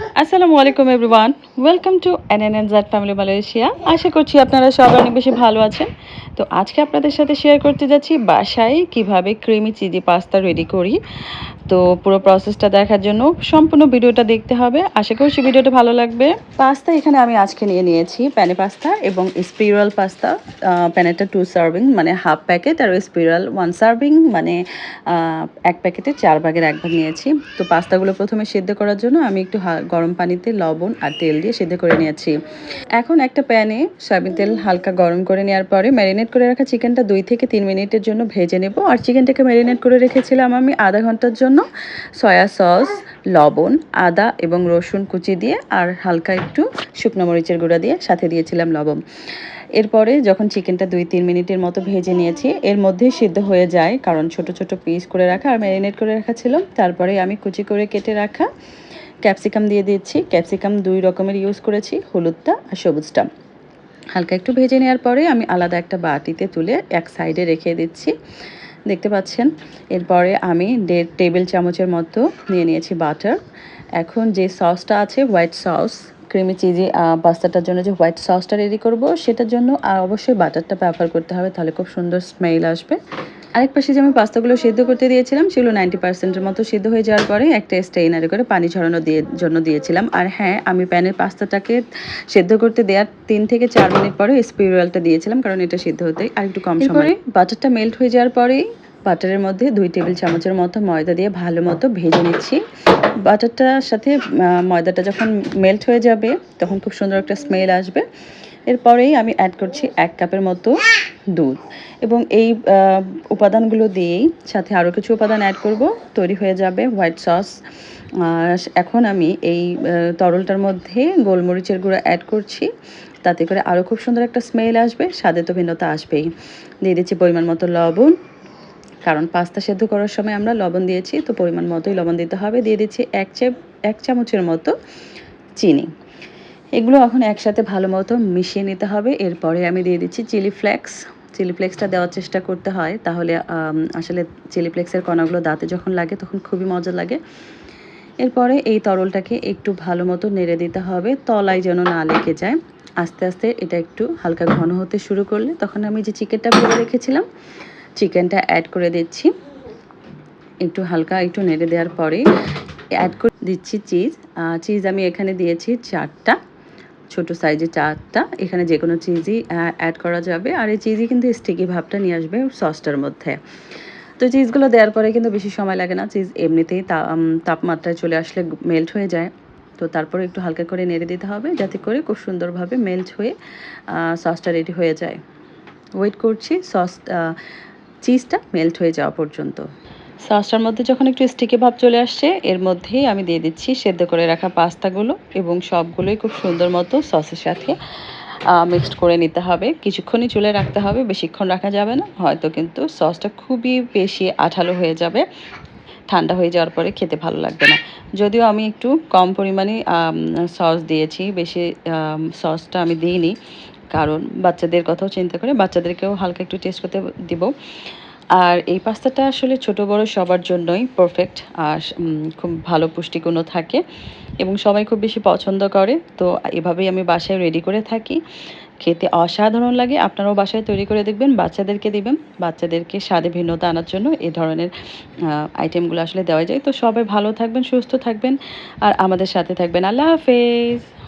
আসসালামু আলাইকুম everyone. Welcome to N N Z family Malaysia আশা করছি আপনারা সবাই অনেক বেশি ভালো আছেন। তো আজকে আপনাদের সাথে শেয়ার করতে যাচ্ছি বাসায় কীভাবে ক্রিমি চিজি পাস্তা রেডি করি। তো পুরো প্রসেসটা দেখার জন্য সম্পূর্ণ ভিডিওটা দেখতে হবে। আশা করছি ভিডিওটা ভালো লাগবে। পাস্তা এখানে আমি আজকে নিয়ে নিয়েছি প্যানে পাস্তা এবং স্পিরাল পাস্তা প্যানেটা টু সার্ভিং মানে হাফ প্যাকেট আর স্পিরাল ওয়ান সার্ভিং মানে এক প্যাকেটে চার ভাগের এক ভাগ নিয়েছি। তো পাস্তাগুলো প্রথমে সেদ্ধ করার জন্য আমি একটু গরম পানিতে লবণ আর তেল দিয়ে সেদ্ধ করে নিয়েছি। এখন একটা প্যানে সয়াবিন তেল হালকা গরম করে নেওয়ার পরে ম্যারিনেট করে রাখা চিকেনটা দুই থেকে তিন মিনিটের জন্য ভেজে নেব। আর চিকেনটাকে ম্যারিনেট করে রেখেছিলাম আমি আধা ঘণ্টার জন্য। সয়া সস, লবণ, আদা এবং রসুন কুচি দিয়ে আর হালকা একটু শুকনো মরিচের গুঁড়া দিয়ে সাথে দিয়েছিলাম লবণ। এরপরে যখন চিকেনটা দুই তিন মিনিটের মতো ভেজে নিয়েছি, এর মধ্যেই সিদ্ধ হয়ে যায়, কারণ ছোট ছোট পিস করে রাখা আর ম্যারিনেট করে রাখা ছিল। তারপরে আমি কুচি করে কেটে রাখা ক্যাপসিকাম দিয়ে দিচ্ছি। ক্যাপসিকাম দুই রকমের ইউজ করেছি, হলুদটা আর সবুজটা। হালকা একটু ভেজে নেওয়ার পরে আমি আলাদা একটা বাটিতে তুলে এক সাইডে রেখে দিচ্ছি। দেখতে পাচ্ছেন? এরপরে আমি দেড় টেবিল চামচের মতো নিয়ে নিয়েছি বাটার। এখন যে সসটা আছে, হোয়াইট সস, ক্রিমি চিজি পাস্তাটার জন্য যে হোয়াইট সসটা রেডি করব, সেটার জন্য অবশ্যই বাটারটা ব্যবহার করতে হবে, তাহলে খুব সুন্দর স্মেল আসবে। আরেক পাশে যে আমি পাস্তাগুলো সেদ্ধ করতে দিয়েছিলাম সেগুলো নাইনটি পার্সেন্টের মতো সেদ্ধ হয়ে যাওয়ার পরে একটা স্টেইনারে করে পানি ঝরানো দিয়ে জন্য দিয়েছিলাম। আর হ্যাঁ আমি প্যানের পাস্তাটাকে সেদ্ধ করতে দেওয়ার তিন থেকে চার মিনিট পরে স্পিরিয়ালটা দিয়েছিলাম কারণ এটা সেদ্ধ হতে আর একটু কম সময় বাটারটা মেল্ট হয়ে যাওয়ার পরেই বাটারের মধ্যে দুই টেবিল চামচের মতো ময়দা দিয়ে ভালো মতো ভেজে নিচ্ছি। বাটারটার সাথে ময়দাটা যখন মেল্ট হয়ে যাবে তখন খুব সুন্দর একটা স্মেল আসবে। এরপরেই আমি অ্যাড করছি এক কাপের মতো দুধ এবং এই উপাদানগুলো দিয়েই সাথে আরও কিছু উপাদান অ্যাড করব, তৈরি হয়ে যাবে হোয়াইট সস এখন আমি এই তরলটার মধ্যে গোলমরিচের গুঁড়ো অ্যাড করছি, তাতে করে আরও খুব সুন্দর একটা স্মেল আসবে, স্বাদে তো ভিন্নতা আসবেই। দিয়ে দিচ্ছি পরিমাণ মতো লবণ, কারণ পাস্তা সেদ্ধ করার সময় আমরা লবণ দিয়েছি, তো পরিমাণ মতোই লবণ দিতে হবে। দিয়ে দিচ্ছি এক চে, এক চামচের মতো চিনি। এগুলো এখন একসাথে ভালো মতো মিশিয়ে নিতে হবে। এরপরে আমি দিয়ে দিচ্ছি চিলি ফ্লেক্স। চিলি ফ্লেক্সটা দেওয়ার চেষ্টা করতে হয়। তাহলে আসলে চিলি ফ্লেক্সের কণাগুলো দাঁতে যখন লাগে তখন খুবই মজা লাগে। এরপরে এই তরলটাকে একটু ভালো মতো নেড়ে দিতে হবে। তলায় যেন না লেগে যায়। আস্তে আস্তে এটা একটু হালকা ঘন হতে শুরু করলে তখন আমি যে চিকেনটা ভেবে রেখেছিলাম, চিকেনটা অ্যাড করে দিচ্ছি। একটু হালকা একটু নেড়ে দেওয়ার পরে অ্যাড করে দিচ্ছি চিজ চিজ আমি এখানে দিয়েছি চারটা। ছোট সাইজের চারটা এখানে যে কোনো চিজই অ্যাড করা যাবে। আর এই চিজই কিন্তু স্টিকি ভাবটা নিয়ে আসবে সসটার মধ্যে। তো চিজগুলো দেওয়ার পরে কিন্তু বেশি সময় লাগে না। চিজ এমনিতেই তাপমাত্রায় চলে আসলে মেল্ট হয়ে যায়। তো তারপরে একটু হালকা করে নেড়ে দিতে হবে যাতে করে খুব সুন্দরভাবে মেল্ট হয়ে সসটা রেডি হয়ে যায়। ওয়েট করছি সস চিজটা মেল্ট হয়ে যাওয়া পর্যন্ত। সসটার মধ্যে যখন একটু স্টিকি ভাব চলে আসছে, এর মধ্যেই আমি দিয়ে দিচ্ছি সেদ্ধ করে রাখা পাস্তাগুলো এবং সবগুলোই খুব সুন্দর মতো সসের সাথে মিক্সড করে নিতে হবে। কিছুক্ষণই চুলে রাখতে হবে, বেশিক্ষণ রাখা যাবে না। হয়তো কিন্তু সসটা খুবই বেশি আঠালো হয়ে যাবে, ঠান্ডা হয়ে যাওয়ার পরে খেতে ভালো লাগবে না। যদিও আমি একটু কম পরিমাণে সস দিয়েছি, বেশি সসটা আমি দিইনি, কারণ বাচ্চাদের কথাও চিন্তা করে, বাচ্চাদেরকেও হালকা একটু টেস্ট করতে দিব। আর এই পাস্তাটা আসলে ছোট, বড় সবার জন্যই পারফেক্ট আর খুব ভালো পুষ্টিগুণও থাকে এবং সবাই খুব বেশি পছন্দ করে। তো এভাবেই আমি বাসায় রেডি করে থাকি। খেতে অসাধারণ লাগে। আপনারাও বাসায় তৈরি করে দেখবেন, বাচ্চাদেরকে দিবেন। বাচ্চাদেরকে স্বাদে ভিন্নতা আনার জন্য এ ধরনের আইটেমগুলো আসলে দেওয়া যায়। তো সবাই ভালো থাকবেন, সুস্থ থাকবেন, আর আমাদের সাথে থাকবেন। আল্লাহ হাফেজ!